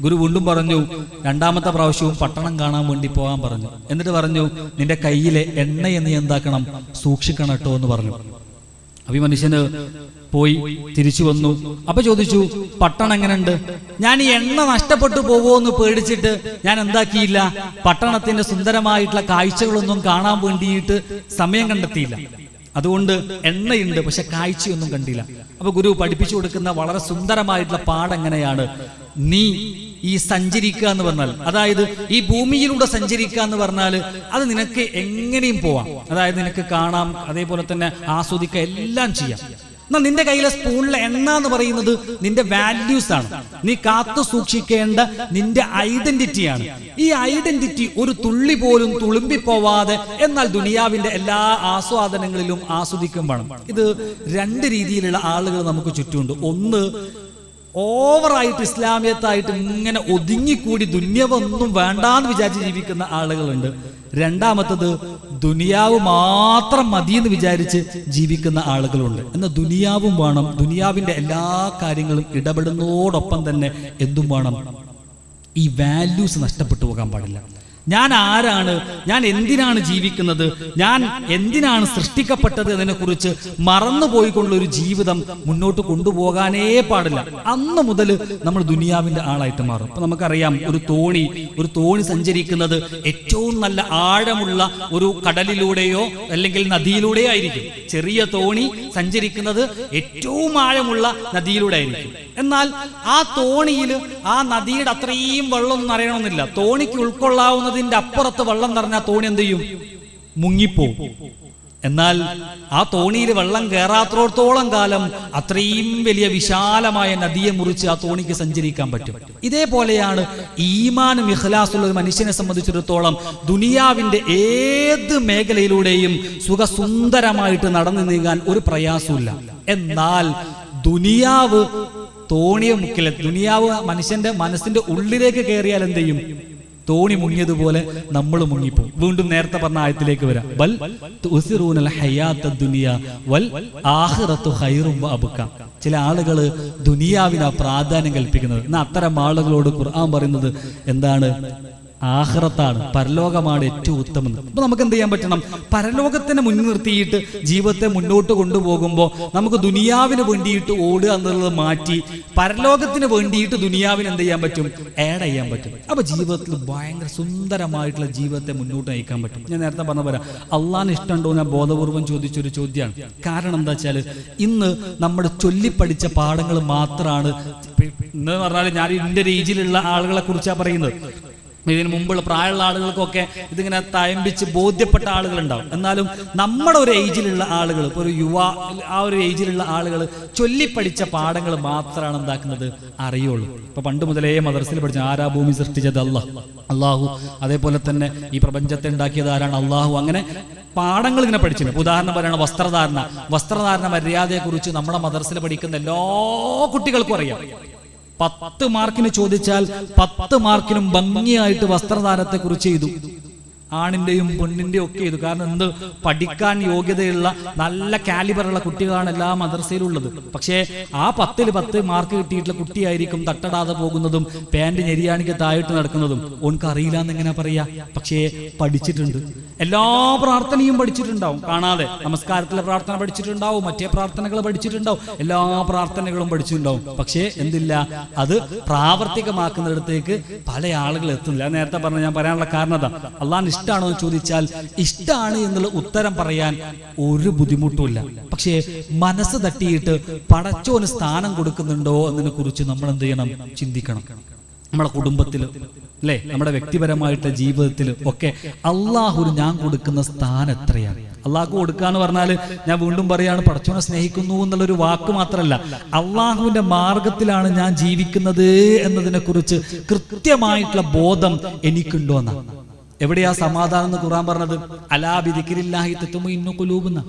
ഗുരു വീണ്ടും പറഞ്ഞു രണ്ടാമത്തെ പ്രാവശ്യവും പട്ടണം കാണാൻ വേണ്ടി പോകാൻ പറഞ്ഞു. എന്നിട്ട് പറഞ്ഞു നിന്റെ കയ്യിലെ എണ്ണ എന്ന് എന്താക്കണം? സൂക്ഷിക്കണം കേട്ടോ എന്ന് പറഞ്ഞു. അഭിമനുഷ്യന് പോയി തിരിച്ചു വന്നു. അപ്പൊ ചോദിച്ചു പട്ടണം എങ്ങനെയുണ്ട് ഞാൻ ഈ എണ്ണ നഷ്ടപ്പെട്ടു പോകുമോ എന്ന് പേടിച്ചിട്ട് ഞാൻ എന്താക്കിയില്ല? പട്ടണത്തിന്റെ സുന്ദരമായിട്ടുള്ള കാഴ്ചകളൊന്നും കാണാൻ വേണ്ടിയിട്ട് സമയം കണ്ടെത്തിയില്ല. അതുകൊണ്ട് എണ്ണയുണ്ട് പക്ഷെ കാഴ്ചയൊന്നും കണ്ടില്ല. അപ്പൊ ഗുരു പഠിപ്പിച്ചു കൊടുക്കുന്ന വളരെ സുന്ദരമായിട്ടുള്ള പാടെങ്ങനെയാണ് നീ ഈ സഞ്ചരിക്കുക എന്ന് പറഞ്ഞാൽ അതായത് ഈ ഭൂമിയിലൂടെ സഞ്ചരിക്കുക എന്ന് പറഞ്ഞാൽ അത് നിനക്ക് എങ്ങനെയും പോവാം. അതായത് നിനക്ക് കാണാം അതേപോലെ തന്നെ ആസ്വദിക്കുക എല്ലാം ചെയ്യാം. എന്നാൽ നിന്റെ കയ്യിലെ സ്പൂണിലെ എണ്ണ എന്ന് പറയുന്നത് നിന്റെ വാല്യൂസ് ആണ്. നീ കാത്തു സൂക്ഷിക്കേണ്ട നിന്റെ ഐഡന്റിറ്റിയാണ് ഈ ഐഡന്റിറ്റി ഒരു തുള്ളി പോലും തുളുമ്പിപ്പോവാതെ എന്നാൽ ദുനിയാവിന്റെ എല്ലാ ആസ്വാദനങ്ങളിലും ആസ്വദിക്കും വേണം ഇത് രണ്ട് രീതിയിലുള്ള ആളുകൾ നമുക്ക് ചുറ്റുമുണ്ട്. ഒന്ന് ഓവറായിട്ട് ഇസ്ലാമിയത്തായിട്ട് ഇങ്ങനെ ഒതുങ്ങിക്കൂടി ദുന്യവൊന്നും വേണ്ടാന്ന് വിചാരിച്ച് ജീവിക്കുന്ന ആളുകളുണ്ട്. രണ്ടാമത്തത് ദുനിയാവ് മാത്രം മതി എന്ന് വിചാരിച്ച് ജീവിക്കുന്ന ആളുകളുണ്ട്. എന്നാൽ ദുനിയാവും വേണം ദുനിയാവിന്റെ എല്ലാ കാര്യങ്ങളും ഇടപെടുന്നതോടൊപ്പം തന്നെ എന്തും വേണം. ഈ വാല്യൂസ് നഷ്ടപ്പെട്ടു പോകാൻ പാടില്ല. ഞാൻ ആരാണ്? ഞാൻ എന്തിനാണ് ജീവിക്കുന്നത്? ഞാൻ എന്തിനാണ് സൃഷ്ടിക്കപ്പെട്ടത് എന്നതിനെ കുറിച്ച് മറന്നുപോയിക്കൊണ്ടുള്ള ഒരു ജീവിതം മുന്നോട്ട് കൊണ്ടുപോകാനേ പാടില്ല. അന്ന് മുതൽ നമ്മൾ ദുനിയാവിന്റെ ആളായിട്ട് മാറും. അപ്പൊ നമുക്കറിയാം ഒരു തോണി ഒരു തോണി സഞ്ചരിക്കുന്നത് ഏറ്റവും നല്ല ആഴമുള്ള ഒരു കടലിലൂടെയോ അല്ലെങ്കിൽ നദിയിലൂടെയോ ആയിരിക്കും. ചെറിയ തോണി സഞ്ചരിക്കുന്നത് ഏറ്റവും ആഴമുള്ള നദിയിലൂടെ ആയിരിക്കും. എന്നാൽ ആ തോണിയിൽ ആ നദിയുടെ അത്രയും വെള്ളം അറിയണമെന്നില്ല. തോണിക്ക് ഉൾക്കൊള്ളാവുന്നതിന്റെ അപ്പുറത്ത് വെള്ളം നിറഞ്ഞാൽ തോണി എന്ത് ചെയ്യും? മുങ്ങിപ്പോവും. എന്നാൽ ആ തോണിയിൽ വെള്ളം കയറാത്തോടത്തോളം കാലം അത്രയും വലിയ വിശാലമായ നദിയെ മുറിച്ച് ആ തോണിക്ക് സഞ്ചരിക്കാൻ പറ്റും. ഇതേപോലെയാണ് ഈമാനും ഇഖ്ലാസുള്ള ഒരു മനുഷ്യനെ സംബന്ധിച്ചിടത്തോളം ദുനിയാവിന്റെ ഏത് മേഖലയിലൂടെയും സുഖസുന്ദരമായിട്ട് നടന്നു നീങ്ങാൻ ഒരു പ്രയാസമില്ല എന്നാൽ ദുനിയാവ് തോണിയ മുക്കിലെ ദുനിയാവ് മനുഷ്യന്റെ മനസ്സിന്റെ ഉള്ളിലേക്ക് കയറിയാൽ എന്ത് ചെയ്യും? തോണി മുങ്ങിയതുപോലെ നമ്മൾ മുങ്ങിപ്പോകും വീണ്ടും നേരത്തെ പറഞ്ഞ ആയത്തിലേക്ക് വരാം. വൽ ചില ആളുകൾ ദുനിയാവിനാ പ്രാധാന്യം കൽപ്പിക്കുന്നത്. എന്നാൽ അത്തരം ആളുകളോട് ഖുർആൻ പറയുന്നത് എന്താണ്? ആഹ്റത്താണ് പരലോകമാണ് ഏറ്റവും ഉത്തമം. അപ്പൊ നമുക്ക് എന്ത് ചെയ്യാൻ പറ്റണം? പരലോകത്തിനെ മുൻനിർത്തിയിട്ട് ജീവിതത്തെ മുന്നോട്ട് കൊണ്ടുപോകുമ്പോൾ നമുക്ക് ദുനിയാവിന് വേണ്ടിയിട്ട് ഓടുക എന്നുള്ളത് മാറ്റി പരലോകത്തിന് വേണ്ടിയിട്ട് ദുനിയാവിന് എന്ത് ചെയ്യാൻ പറ്റും? ആഡ് ചെയ്യാൻ പറ്റും. അപ്പൊ ജീവിതത്തിൽ ഭയങ്കര സുന്ദരമായിട്ടുള്ള ജീവിതത്തെ മുന്നോട്ട് നയിക്കാൻ പറ്റും. ഞാൻ നേരത്തെ പറഞ്ഞ പോലെ അള്ളാഹിന് ഇഷ്ടമുണ്ടോ ഞാൻ ബോധപൂർവം ചോദിച്ചൊരു ചോദ്യമാണ്. കാരണം എന്താ വെച്ചാൽ ഇന്ന് നമ്മുടെ ചൊല്ലിപ്പഠിച്ച പാഠങ്ങൾ മാത്രമാണ് ഇന്ന് പറഞ്ഞാൽ ഞാൻ ഇതിന്റെ രീതിയിലുള്ള ആളുകളെ കുറിച്ചാണ് പറയുന്നത്. ഇതിന് മുമ്പുള്ള പ്രായമുള്ള ആളുകൾക്കൊക്കെ ഇതിങ്ങനെ തയമ്പിച്ച് ബോധ്യപ്പെട്ട ആളുകളുണ്ടാവും. എന്നാലും നമ്മുടെ ഒരു ഏജിലുള്ള ആളുകൾ ഇപ്പോൾ ഒരു യുവ ആ ഒരു ഏജിലുള്ള ആളുകൾ ചൊല്ലിപ്പടിച്ച പാഠങ്ങൾ മാത്രമാണ് എന്താക്കുന്നത്? അറിയുള്ളൂ. ഇപ്പൊ പണ്ട് മുതലേ മദർസിൽ പഠിച്ച ആരാ ഭൂമി സൃഷ്ടിച്ചത്? അള്ളാഹ്. അള്ളാഹു അതേപോലെ തന്നെ ഈ പ്രപഞ്ചത്തെ ഉണ്ടാക്കിയത് ആരാണ്? അള്ളാഹു. അങ്ങനെ പാഠങ്ങൾ ഇങ്ങനെ പഠിച്ചിട്ടുണ്ട്. ഉദാഹരണം പറയുകയാണ് വസ്ത്രധാരണ. വസ്ത്രധാരണ മര്യാദയെക്കുറിച്ച് നമ്മുടെ മദർസിൽ പഠിക്കുന്ന എല്ലാ കുട്ടികൾക്കും അറിയാം. പത്ത് മാർക്കിന് ചോദിച്ചാൽ പത്ത് മാർക്കിനും ഭംഗിയായിട്ട് വസ്ത്രധാരത്തെ കുറിച്ച് ആണിന്റെയും പെണ്ണിന്റെയും ഒക്കെ ഇത്. കാരണം എന്ത്? പഠിക്കാൻ യോഗ്യതയുള്ള നല്ല കാലിബറുള്ള കുട്ടികളാണ് എല്ലാ മദ്രസയിലുള്ളത്. പക്ഷേ ആ പത്തിൽ പത്ത് മാർക്ക് കിട്ടിയിട്ടുള്ള കുട്ടിയായിരിക്കും തട്ടടാതെ പോകുന്നതും പാന്റ് ഞെരിയാണിക്ക് താഴോട്ട് നടക്കുന്നതും. ഓൻക്ക് അറിയില്ല എന്ന് എങ്ങനെ പറയാ? പക്ഷേ പഠിച്ചിട്ടുണ്ട്. എല്ലാ പ്രാർത്ഥനയും പഠിച്ചിട്ടുണ്ടാവും. കാണാതെ നമസ്കാരത്തിലെ പ്രാർത്ഥന പഠിച്ചിട്ടുണ്ടാവും മറ്റേ പ്രാർത്ഥനകൾ പഠിച്ചിട്ടുണ്ടാവും എല്ലാ പ്രാർത്ഥനകളും പഠിച്ചിട്ടുണ്ടാവും. പക്ഷേ എന്തില്ല? അത് പ്രാവർത്തികമാക്കുന്നിടത്തേക്ക് പല ആളുകൾ എത്തുന്നില്ല. നേരത്തെ പറഞ്ഞ ഞാൻ പറയാനുള്ള കാരണം അതാ. അള്ളാൻ ഇഷ്ടമാണോ എന്ന് ചോദിച്ചാൽ ഇഷ്ടമാണ് എന്നുള്ള ഉത്തരം പറയാൻ ഒരു ബുദ്ധിമുട്ടുമില്ല. പക്ഷേ മനസ്സ് തട്ടിയിട്ട് പടച്ചോന് സ്ഥാനം കൊടുക്കുന്നുണ്ടോ എന്നതിനെ കുറിച്ച് നമ്മൾ എന്ത് ചെയ്യണം? ചിന്തിക്കണം. നമ്മുടെ കുടുംബത്തിൽ അല്ലേ? നമ്മുടെ വ്യക്തിപരമായിട്ട് ജീവിതത്തിൽ ഒക്കെ അള്ളാഹുന് ഞാൻ കൊടുക്കുന്ന സ്ഥാനം എത്രയാണ്? അള്ളാഹു കൊടുക്കുക എന്ന് പറഞ്ഞാൽ ഞാൻ വീണ്ടും പറയാണ് പടച്ചോനെ സ്നേഹിക്കുന്നു എന്നുള്ളൊരു വാക്ക് മാത്രമല്ല. അള്ളാഹുവിന്റെ മാർഗത്തിലാണ് ഞാൻ ജീവിക്കുന്നത് എന്നതിനെ കുറിച്ച് കൃത്യമായിട്ടുള്ള ബോധം എനിക്കുണ്ടോ എന്നാണ്. എവിടെയാ സമാധാനം എന്ന് ഖുറാൻ പറഞ്ഞത്? അലാബിദിക്കില്ലാഹി തെത്തുമു കുലൂബുന്ന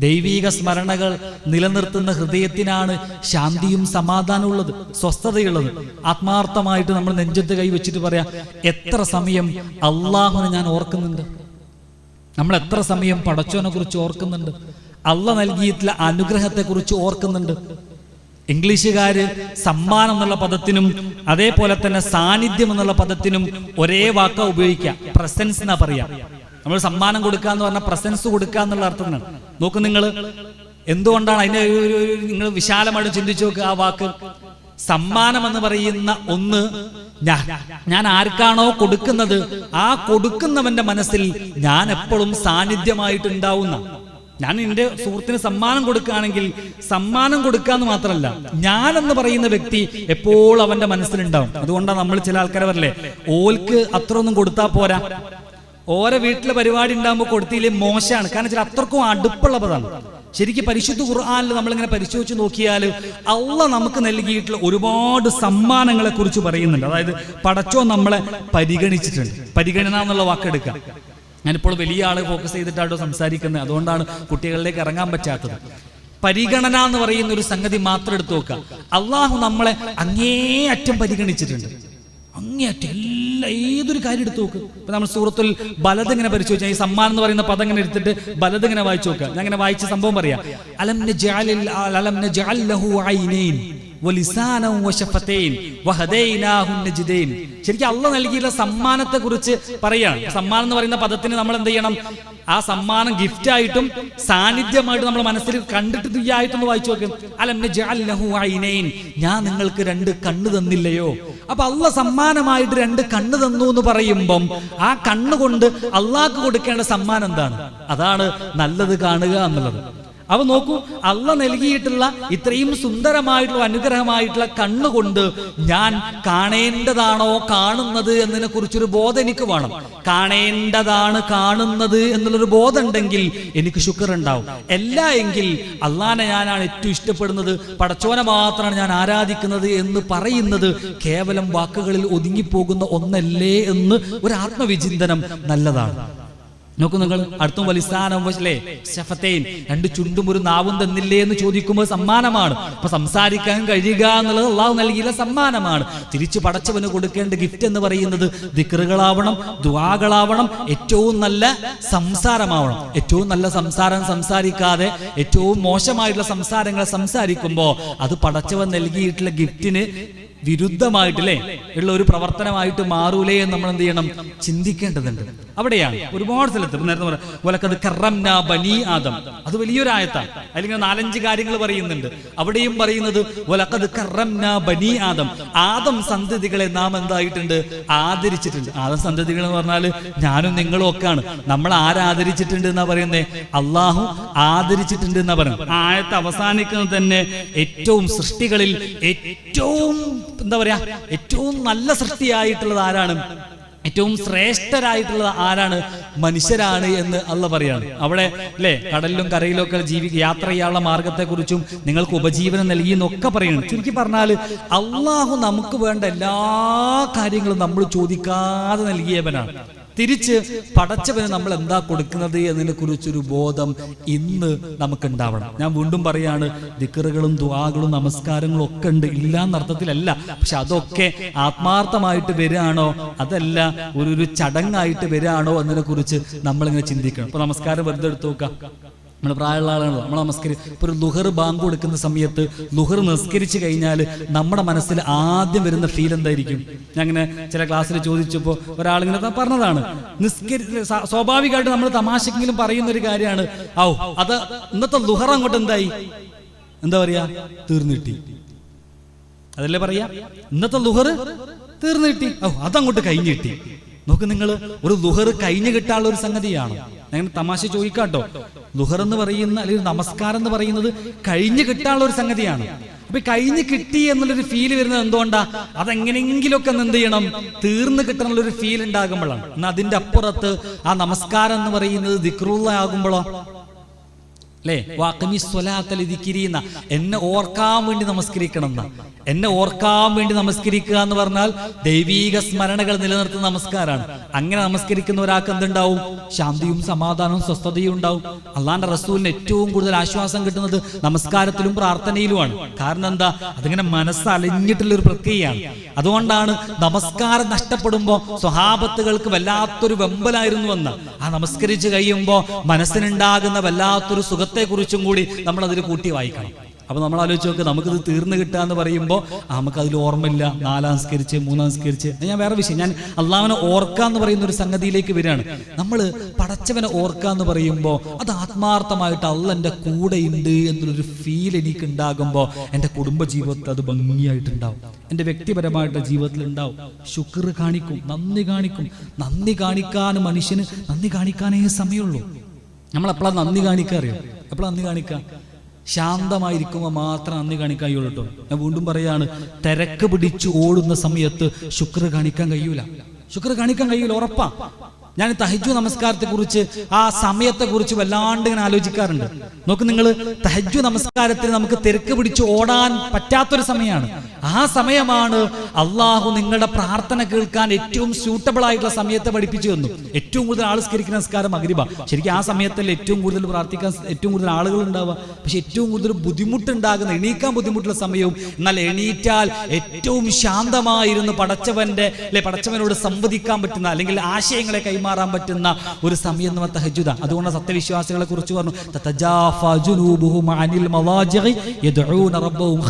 ദൈവീക സ്മരണകൾ നിലനിർത്തുന്ന ഹൃദയത്തിനാണ് ശാന്തിയും സമാധാനവും ഉള്ളത് സ്വസ്ഥതയുള്ളത്. ആത്മാർത്ഥമായിട്ട് നമ്മൾ നെഞ്ചത്ത് കൈ വെച്ചിട്ട് പറയാം എത്ര സമയം അള്ളാഹുനെ ഞാൻ ഓർക്കുന്നുണ്ട്? നമ്മൾ എത്ര സമയം പടച്ചോനെ കുറിച്ച് ഓർക്കുന്നുണ്ട്? അള്ള നൽകിയിട്ടുള്ള അനുഗ്രഹത്തെ കുറിച്ച് ഓർക്കുന്നുണ്ട്? ഇംഗ്ലീഷുകാര് സമ്മാനം എന്നുള്ള പദത്തിനും അതേപോലെ തന്നെ സാന്നിധ്യം എന്നുള്ള പദത്തിനും ഒരേ വാക്ക ഉപയോഗിക്കുക. പ്രസൻസ് എന്നാ പറയാ നമ്മൾ സമ്മാനം കൊടുക്കുക എന്ന് പറഞ്ഞാൽ പ്രസൻസ് കൊടുക്കുക എന്നുള്ള അർത്ഥത്തിനാണ് നോക്ക് നിങ്ങൾ എന്തുകൊണ്ടാണ് അതിനെ നിങ്ങൾ വിശാലമായിട്ട് ചിന്തിച്ചു നോക്കുക ആ വാക്ക്? സമ്മാനം എന്ന് പറയുന്ന ഒന്ന് ഞാൻ ആർക്കാണോ കൊടുക്കുന്നത് ആ കൊടുക്കുന്നവന്റെ മനസ്സിൽ ഞാൻ എപ്പോഴും സാന്നിധ്യമായിട്ടുണ്ടാവുന്ന ഞാൻ എന്റെ സുഹൃത്തിന് സമ്മാനം കൊടുക്കുകയാണെങ്കിൽ സമ്മാനം കൊടുക്കാന്ന് മാത്രമല്ല ഞാൻ എന്ന് പറയുന്ന വ്യക്തി എപ്പോഴും അവന്റെ മനസ്സിലുണ്ടാവും. അതുകൊണ്ടാണ് നമ്മൾ ചില ആൾക്കാരെ പറയല്ലേ ഓൽക്ക് അത്ര ഒന്നും കൊടുത്താൽ പോരാ. ഓരോ വീട്ടിലെ പരിപാടി ഉണ്ടാകുമ്പോൾ കൊടുത്തില്ലേ മോശമാണ്. കാരണം ചില അത്രക്കും അടുപ്പുള്ള പദമാണ് ശരിക്കും പരിശുദ്ധ ഖുർആാനിൽ നമ്മളിങ്ങനെ പരിശോധിച്ച് നോക്കിയാൽ അള്ള നമുക്ക് നൽകിയിട്ടുള്ള ഒരുപാട് സമ്മാനങ്ങളെ കുറിച്ച് പറയുന്നുണ്ട്. അതായത് പടച്ചോ നമ്മളെ പരിഗണിച്ചിട്ടുണ്ട്. പരിഗണന എന്നുള്ള വാക്കെടുക്കുക. ഞാനിപ്പോൾ വലിയ ആളെ ഫോക്കസ് ചെയ്തിട്ടാണോ സംസാരിക്കുന്നത്. അതുകൊണ്ടാണ് കുട്ടികളിലേക്ക് ഇറങ്ങാൻ പറ്റാത്തത്. പരിഗണന എന്ന് പറയുന്ന ഒരു സംഗതി മാത്രം എടുത്തു നോക്കുക. അള്ളാഹു നമ്മളെ അങ്ങേ അറ്റം പരിഗണിച്ചിട്ടുണ്ട്. അങ്ങേയറ്റം എല്ലാ ഏതൊരു കാര്യം എടുത്തു നോക്ക്. ഇപ്പൊ നമ്മൾ സൂറത്തുൽ ബലത് ഇങ്ങനെ പരിശോധിച്ചു ഈ സമ്മാനം എന്ന് പറയുന്ന പദം ഇങ്ങനെ എടുത്തിട്ട് ബലത് ഇങ്ങനെ വായിച്ചു നോക്കുക. ഞാൻ ഇങ്ങനെ വായിച്ച സംഭവം പറയാം. അലം അലം ശരിക്കും അള്ള നൽകിയുള്ള സമ്മാനത്തെ കുറിച്ച് പറയാണ് സമ്മാനം എന്ന് പറയുന്ന പദത്തിന് നമ്മൾ എന്ത് ചെയ്യണം? ആ സമ്മാനം ഗിഫ്റ്റ് ആയിട്ടും സാന്നിധ്യമായിട്ടും നമ്മൾ മനസ്സിൽ കണ്ടിട്ട് തുയ്യായിട്ടൊന്ന് വായിച്ചു നോക്കും. അലം ഞാൻ നിങ്ങൾക്ക് രണ്ട് കണ്ണ് തന്നില്ലയോ? അപ്പൊ അള്ള സമ്മാനമായിട്ട് രണ്ട് കണ്ണ് തന്നു എന്ന് പറയുമ്പം ആ കണ്ണ് കൊണ്ട് അള്ളാഹ്ക്ക് കൊടുക്കേണ്ട സമ്മാനം എന്താണ്? അതാണ് നല്ലത് കാണുക എന്നുള്ളത്. അവ നോക്കൂ അള്ള നൽകിയിട്ടുള്ള ഇത്രയും സുന്ദരമായിട്ടുള്ള അനുഗ്രഹമായിട്ടുള്ള കണ്ണുകൊണ്ട് ഞാൻ കാണേണ്ടതാണോ കാണുന്നത് എന്നതിനെ കുറിച്ചൊരു ബോധം എനിക്ക് വേണം. കാണേണ്ടതാണ് കാണുന്നത് എന്നുള്ളൊരു ബോധം ഉണ്ടെങ്കിൽ എനിക്ക് ശുക്ർ ഉണ്ടാവും അല്ല എങ്കിൽ അള്ളാനെ ഞാനാണ് ഏറ്റവും ഇഷ്ടപ്പെടുന്നത്. പടച്ചോനെ മാത്രമാണ് ഞാൻ ആരാധിക്കുന്നത് എന്ന് പറയുന്നത് കേവലം വാക്കുകളിൽ ഒതുങ്ങിപ്പോകുന്ന ഒന്നല്ലേ എന്ന് ഒരു ആത്മവിചിന്തനം നല്ലതാണ്. നോക്കൂ നിങ്ങൾ അടുത്തും വലിസ്ഥാനം രണ്ട് ചുണ്ടും ഒരു നാവും തന്നില്ലേ എന്ന് ചോദിക്കുമ്പോൾ സമ്മാനമാണ്. അപ്പൊ സംസാരിക്കാൻ കഴിയുക എന്നുള്ളത് അള്ളാഹു നൽകിയില്ല സമ്മാനമാണ്. തിരിച്ചു പടച്ചവന് കൊടുക്കേണ്ട ഗിഫ്റ്റ് എന്ന് പറയുന്നത് ദിക്കറുകളാവണം ദുവാകളാവണം ഏറ്റവും നല്ല സംസാരമാവണം. ഏറ്റവും നല്ല സംസാരം സംസാരിക്കാതെ ഏറ്റവും മോശമായിട്ടുള്ള സംസാരങ്ങൾ സംസാരിക്കുമ്പോൾ അത് പടച്ചവൻ നൽകിയിട്ടുള്ള ഗിഫ്റ്റിന് വിരുദ്ധമായിട്ടില്ലേ? ഉള്ള ഒരു പ്രവർത്തനമായിട്ട് മാറൂലേ എന്ന് നമ്മൾ എന്ത് ചെയ്യണം? ചിന്തിക്കേണ്ടതുണ്ട്. അവിടെയാണ്. ഒരുപാട് സ്ഥലത്ത് നേരത്തെ പറയാം "വലഖദ് കറംനാ ബനി ആദം. അത് വലിയൊരു ആയത്താണ്. അല്ലെങ്കിൽ നാലഞ്ച് കാര്യങ്ങൾ പറയുന്നുണ്ട്. അവിടെയും പറയുന്നത് ഒലക്കത് കറംനാ ബനി ആദം. ആദം സന്തതികളെ നാം എന്തായിട്ടുണ്ട്? ആദരിച്ചിട്ടുണ്ട്. ആദം സന്തതികൾ എന്ന് പറഞ്ഞാൽ ഞാനും നിങ്ങളും ഒക്കെയാണ്. നമ്മൾ ആരാദരിച്ചിട്ടുണ്ട് എന്നാ പറയുന്നേ? അള്ളാഹു ആദരിച്ചിട്ടുണ്ട് എന്നാ പറയുന്നത്. ആയത്ത് അവസാനിക്കുന്നത് തന്നെ ഏറ്റവും സൃഷ്ടികളിൽ ഏറ്റവും എന്താ പറയാ ഏറ്റവും നല്ല സൃഷ്ടിയായിട്ടുള്ളത് ആരാണ്? ഏറ്റവും ശ്രേഷ്ഠരായിട്ടുള്ളത് ആരാണ്? മനുഷ്യരാണ് എന്ന് അല്ല പറയാണ്. അവിടെ അല്ലേ കടലിലും കരയിലും ഒക്കെ ജീവി യാത്ര ചെയ്യാനുള്ള മാർഗത്തെക്കുറിച്ചും നിങ്ങൾക്ക് ഉപജീവനം നൽകി എന്നൊക്കെ പറയുന്നു ചുരുക്കി പറഞ്ഞാൽ അള്ളാഹു നമുക്ക് വേണ്ട എല്ലാ കാര്യങ്ങളും നമ്മൾ ചോദിക്കാതെ നൽകിയവനാണ്. തിരിച്ച് പടച്ചവന് നമ്മൾ എന്താ കൊടുക്കുന്നത് എന്നതിനെ കുറിച്ചൊരു ബോധം ഇന്ന് നമുക്ക് ഉണ്ടാവണം ഞാൻ വീണ്ടും പറയാണ് ദിക്കറുകളും ദ്വാകളും നമസ്കാരങ്ങളും ഒക്കെ ഉണ്ട്. ഇല്ല എന്നർത്ഥത്തിലല്ല പക്ഷെ അതൊക്കെ ആത്മാർത്ഥമായിട്ട് വരികയാണോ? അതല്ല ഒരു ഒരു ചടങ്ങായിട്ട് വരികയാണോ എന്നതിനെ കുറിച്ച് നമ്മളിങ്ങനെ ചിന്തിക്കണം. അപ്പൊ നമസ്കാരം വെറുതെ എടുത്തു നോക്കാം. നമ്മൾ പ്രായമുള്ള ആളാണല്ലോ നമ്മൾ നമസ്കരി ഇപ്പോൾ ഒരു ലുഹർ ബാങ്ക് കൊടുക്കുന്ന സമയത്ത് ലുഹർ നിസ്കരിച്ചു കഴിഞ്ഞാൽ നമ്മുടെ മനസ്സിൽ ആദ്യം വരുന്ന ഫീൽ എന്തായിരിക്കും? ഞാൻ അങ്ങനെ ചില ക്ലാസ്സിൽ ചോദിച്ചപ്പോൾ ഒരാളിങ്ങനെ പറഞ്ഞതാണ്. നിസ്കരി സ്വാഭാവികമായിട്ട് നമ്മൾ തമാശക്കെങ്കിലും പറയുന്ന ഒരു കാര്യമാണ്. ഔ അത് ഇന്നത്തെ ലുഹർ അങ്ങോട്ട് എന്തായി? എന്താ പറയാ? തീർന്നിട്ടി. അതല്ലേ പറയാ? ഇന്നത്തെ ലുഹർ തീർന്നിട്ടി. ഔ അതങ്ങോട്ട് കഴിഞ്ഞു കിട്ടി നോക്ക് നിങ്ങൾ ഒരു ലുഹർ കഴിഞ്ഞു കിട്ടാനുള്ള ഒരു സംഗതിയാണ്. ഞങ്ങൾ തമാശ ചോദിക്കാട്ടോ. ലുഹർ എന്ന് പറയുന്ന അല്ലെങ്കിൽ നമസ്കാരം എന്ന് പറയുന്നത് കഴിഞ്ഞു കിട്ടാനുള്ള ഒരു സംഗതിയാണ്. അപ്പൊ കഴിഞ്ഞു കിട്ടി എന്നുള്ളൊരു ഫീൽ വരുന്നത് എന്തുകൊണ്ടാ? അതെങ്ങനെയെങ്കിലുമൊക്കെ എന്ത് ചെയ്യണം? തീർന്നു കിട്ടണമുള്ളൊരു ഒരു ഫീൽ ഉണ്ടാകുമ്പോഴാണ് അതിന്റെ അപ്പുറത്ത് ആ നമസ്കാരം എന്ന് പറയുന്നത് ദിക്രൂള്ള ആകുമ്പോഴോ അല്ലേ വാക്കമി സ്വലാത്തലിരിക്കുന്ന എന്നെ ഓർക്കാൻ വേണ്ടി നമസ്കരിക്കണം എന്ന എന്നെ ഓർക്കാൻ വേണ്ടി നമസ്കരിക്കുക എന്ന് പറഞ്ഞാൽ ദൈവീക സ്മരണകൾ നിലനിർത്തുന്ന നമസ്കാരമാണ് അങ്ങനെ നമസ്കരിക്കുന്ന ഒരാൾക്ക് എന്തുണ്ടാവും? ശാന്തിയും സമാധാനവും സ്വസ്ഥതയും ഉണ്ടാവും. അള്ളാന്റെ റസൂലിന് ഏറ്റവും കൂടുതൽ ആശ്വാസം കിട്ടുന്നത് നമസ്കാരത്തിലും പ്രാർത്ഥനയിലുമാണ്. കാരണം എന്താ? അതിങ്ങനെ മനസ്സ് അലിഞ്ഞിട്ടുള്ള ഒരു പ്രക്രിയയാണ്. അതുകൊണ്ടാണ് നമസ്കാരം നഷ്ടപ്പെടുമ്പോൾ സ്വഹാബത്തുകൾക്ക് വല്ലാത്തൊരു വെമ്പലായിരുന്നു എന്ന് ആ നമസ്കരിച്ച് കഴിയുമ്പോൾ മനസ്സിനുണ്ടാകുന്ന വല്ലാത്തൊരു സുഖത്തെക്കുറിച്ചും കൂടി നമ്മൾ അതിൽ കൂട്ടി വായിക്കണം. അപ്പൊ നമ്മൾ ആലോചിച്ച് നോക്കുക നമുക്കിത് തീർന്നു കിട്ടുക എന്ന് പറയുമ്പോൾ നമുക്ക് അതിൽ ഓർമ്മയില്ല. നാലാം സ്കരിച്ച് മൂന്നാം സ്കരിച്ച് ഞാൻ വേറെ വിഷയം. ഞാൻ അള്ളാഹനെ ഓർക്കുക എന്ന് പറയുന്ന ഒരു സംഗതിയിലേക്ക് വരികയാണ്. നമ്മൾ പടച്ചവനെ ഓർക്കുക എന്ന് പറയുമ്പോൾ അത് ആത്മാർത്ഥമായിട്ട് അള്ള എന്റെ കൂടെ ഉണ്ട് എന്നുള്ളൊരു ഫീൽ എനിക്ക് ഉണ്ടാകുമ്പോൾ എന്റെ കുടുംബ ജീവിതത്തിൽ അത് ഭംഗിയായിട്ടുണ്ടാവും. എന്റെ വ്യക്തിപരമായിട്ട് ജീവിതത്തിൽ ഉണ്ടാവും ശുക്ർ കാണിക്കും നന്ദി കാണിക്കും. നന്ദി കാണിക്കാൻ മനുഷ്യന് നന്ദി കാണിക്കാനേ സമയമുള്ളൂ. നമ്മളെപ്പോഴാണ് നന്ദി കാണിക്കുക അറിയാം അന്ന് നന്ദി കാണിക്കുക ശാന്തമായിരിക്കുമ്പോൾ മാത്രം നന്ദി കാണിക്കാൻ കഴിയുള്ളൂ കേട്ടോ ഞാൻ വീണ്ടും പറയാണ് തിരക്ക് പിടിച്ച് ഓടുന്ന സമയത്ത് ശുക്ര കാണിക്കാൻ കഴിയൂല. ശുക്ര കാണിക്കാൻ കഴിയൂല ഉറപ്പാ. ഞാൻ തഹജു നമസ്കാരത്തെ കുറിച്ച് ആ സമയത്തെ കുറിച്ച് വല്ലാണ്ട് ഇങ്ങനെ ആലോചിക്കാറുണ്ട്. നോക്ക് നിങ്ങൾ തഹജു നമസ്കാരത്തിന് നമുക്ക് തിരക്ക് പിടിച്ച് ഓടാൻ പറ്റാത്തൊരു സമയമാണ്. ആ സമയമാണ് അള്ളാഹു നിങ്ങളുടെ പ്രാർത്ഥന കേൾക്കാൻ ഏറ്റവും സ്യൂട്ടബിൾ ആയിട്ടുള്ള സമയത്തെ പഠിപ്പിച്ചു തന്നു. ഏറ്റവും കൂടുതൽ ആൾ സ്കരിക്കുന്ന നമസ്കാരം അഗ്രിബ ശരിക്കും ആ സമയത്തല്ലേ ഏറ്റവും കൂടുതൽ പ്രാർത്ഥിക്കാൻ ഏറ്റവും കൂടുതൽ ആളുകൾ ഉണ്ടാവുക. പക്ഷെ ഏറ്റവും കൂടുതൽ ബുദ്ധിമുട്ടുണ്ടാകുന്ന എണീക്കാൻ ബുദ്ധിമുട്ടുള്ള സമയവും എന്നാൽ എണീറ്റാൽ ഏറ്റവും ശാന്തമായിരുന്ന് പടച്ചവന്റെ അല്ലെ പടച്ചവനോട് സംവദിക്കാൻ പറ്റുന്ന അല്ലെങ്കിൽ ആശയങ്ങളെ കൈമാറാൻ പറ്റുന്ന ഒരു സമയം നമ്മൾ തഹജുദ അതുകൊണ്ട് സത്യവിശ്വാസികളെ കുറിച്ച് പറഞ്ഞു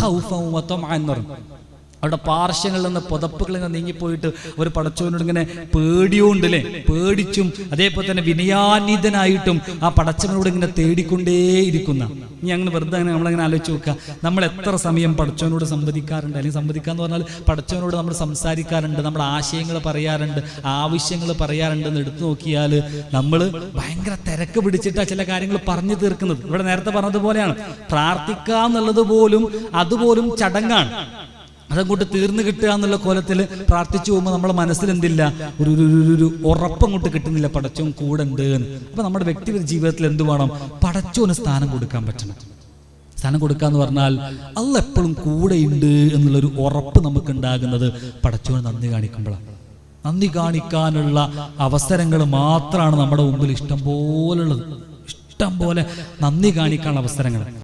ഖൗഫൻ പറഞ്ഞു. അവരുടെ പാർശ്വങ്ങളിൽ നിന്ന് പുതപ്പുകളിൽ നിന്ന് നീങ്ങിപ്പോയിട്ട് ഒരു പടച്ചവനോട് ഇങ്ങനെ പേടിയോണ്ടല്ലേ പേടിച്ചും അതേപോലെ തന്നെ വിനയാന്വിതനായിട്ടും ആ പടച്ചവനോട് ഇങ്ങനെ തേടിക്കൊണ്ടേയിരിക്കുന്ന ഇനി അങ്ങനെ വെറുതെ അങ്ങനെ നമ്മളങ്ങനെ ആലോചിച്ച് നോക്കുക. നമ്മൾ എത്ര സമയം പടച്ചവനോട് സംവദിക്കാറുണ്ട്? അല്ലെങ്കിൽ സംവദിക്കാന്ന് പറഞ്ഞാൽ പടച്ചവനോട് നമ്മൾ സംസാരിക്കാറുണ്ട് നമ്മൾ ആശയങ്ങൾ പറയാറുണ്ട് ആവശ്യങ്ങൾ പറയാറുണ്ട് എന്ന് എടുത്തു നോക്കിയാൽ നമ്മൾ ഭയങ്കര തിരക്ക് പിടിച്ചിട്ടാണ് ചില കാര്യങ്ങൾ പറഞ്ഞു തീർക്കുന്നത്. ഇവിടെ നേരത്തെ പറഞ്ഞതുപോലെയാണ്. പ്രാർത്ഥിക്കുക എന്നുള്ളത് പോലും അതുപോലും ചടങ്ങാണ്. അതങ്ങോട്ട് തീർന്നു കിട്ടുക എന്നുള്ള കോലത്തിൽ പ്രാർത്ഥിച്ചു പോകുമ്പോൾ നമ്മുടെ മനസ്സിൽ എന്തില്ല ഒരു ഒരു ഒരു- ഒരു ഉറപ്പങ്ങോട്ട് കിട്ടുന്നില്ല. പടച്ചോൻ കൂടെ ഉണ്ട് എന്ന്. അപ്പൊ നമ്മുടെ വ്യക്തിഗത ജീവിതത്തിൽ എന്ത് വേണം? പടച്ചോന് സ്ഥാനം കൊടുക്കാൻ പറ്റണം. സ്ഥാനം കൊടുക്കുക എന്ന് പറഞ്ഞാൽ അല്ല എപ്പോഴും കൂടെയുണ്ട് എന്നുള്ളൊരു ഉറപ്പ് നമുക്ക് ഉണ്ടാകുന്നത് പടച്ചോന് നന്ദി കാണിക്കുമ്പോഴാണ്. നന്ദി കാണിക്കാനുള്ള അവസരങ്ങൾ മാത്രമാണ് നമ്മുടെ മുമ്പിൽ ഇഷ്ടം പോലുള്ളത് ഇഷ്ടം പോലെ നന്ദി കാണിക്കാനുള്ള അവസരങ്ങൾ.